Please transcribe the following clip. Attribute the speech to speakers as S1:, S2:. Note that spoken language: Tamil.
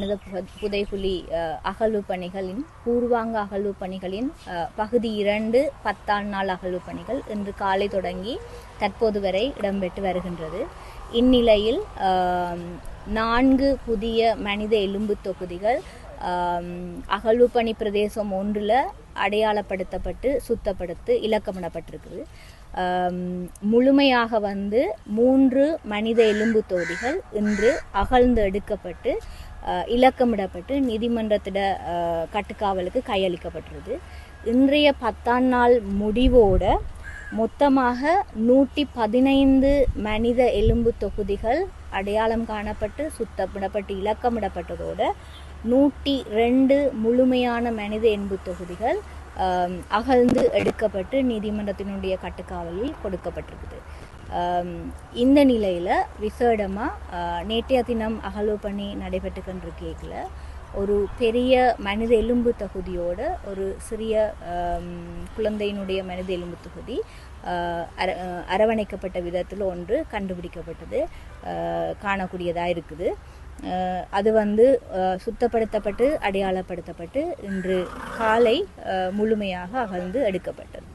S1: புக புதைகுழி அகழ்வு பணிகளின் பூர்வாங்க அகழ்வு பணிகளின் பகுதி இரண்டு பத்தாம் நாள் அகழ்வு பணிகள் இன்று காலை தொடங்கி தற்போது வரை இடம்பெற்று வருகின்றது. இந்நிலையில் நான்கு புதிய மனித எலும்பு தொகுதிகள் அகழ்வு பணி பிரதேசம் ஒன்றில் அடையாளப்படுத்தப்பட்டு சுத்தப்படுத்து இலக்கமிடப்பட்டிருக்குது. முழுமையாக வந்து மூன்று மனித எலும்பு தொகுதிகள் இன்று அகழ்ந்து எடுக்கப்பட்டு இலக்கமிடப்பட்டு நீதிமன்றத்திட கட்டுக்காவலுக்கு கையளிக்கப்பட்டிருது இன்றைய பத்தாம் நாள் முடிவோட மொத்தமாக நூற்றி பதினைந்து மனித எலும்பு தொகுதிகள் அடையாளம் காணப்பட்டு சுத்தமிடப்பட்டு இலக்கமிடப்பட்டதோடு நூற்றி ரெண்டு முழுமையான மனித எலும்பு தொகுதிகள் அகழ்ந்து எடுக்கப்பட்டு நீதிமன்றத்தினுடைய கட்டுக்காவலில் கொடுக்கப்பட்டிருக்குது. இந்த நிலையில் விசேடமாக நேற்றைய தினம் அகலோ பண்ணி நடைபெற்று கொண்டிருக்கல ஒரு பெரிய மனித எலும்பு தகுதியோடு ஒரு சிறிய குழந்தையினுடைய மனித எலும்பு தொகுதி அர அரவணைக்கப்பட்ட விதத்தில் ஒன்று கண்டுபிடிக்கப்பட்டது காணக்கூடியதாக இருக்குது. அது வந்து சுத்தப்படுத்தப்பட்டு அடையாளப்படுத்தப்பட்டு இன்று காலை முழுமையாக அகழ்ந்து எடுக்கப்பட்டது.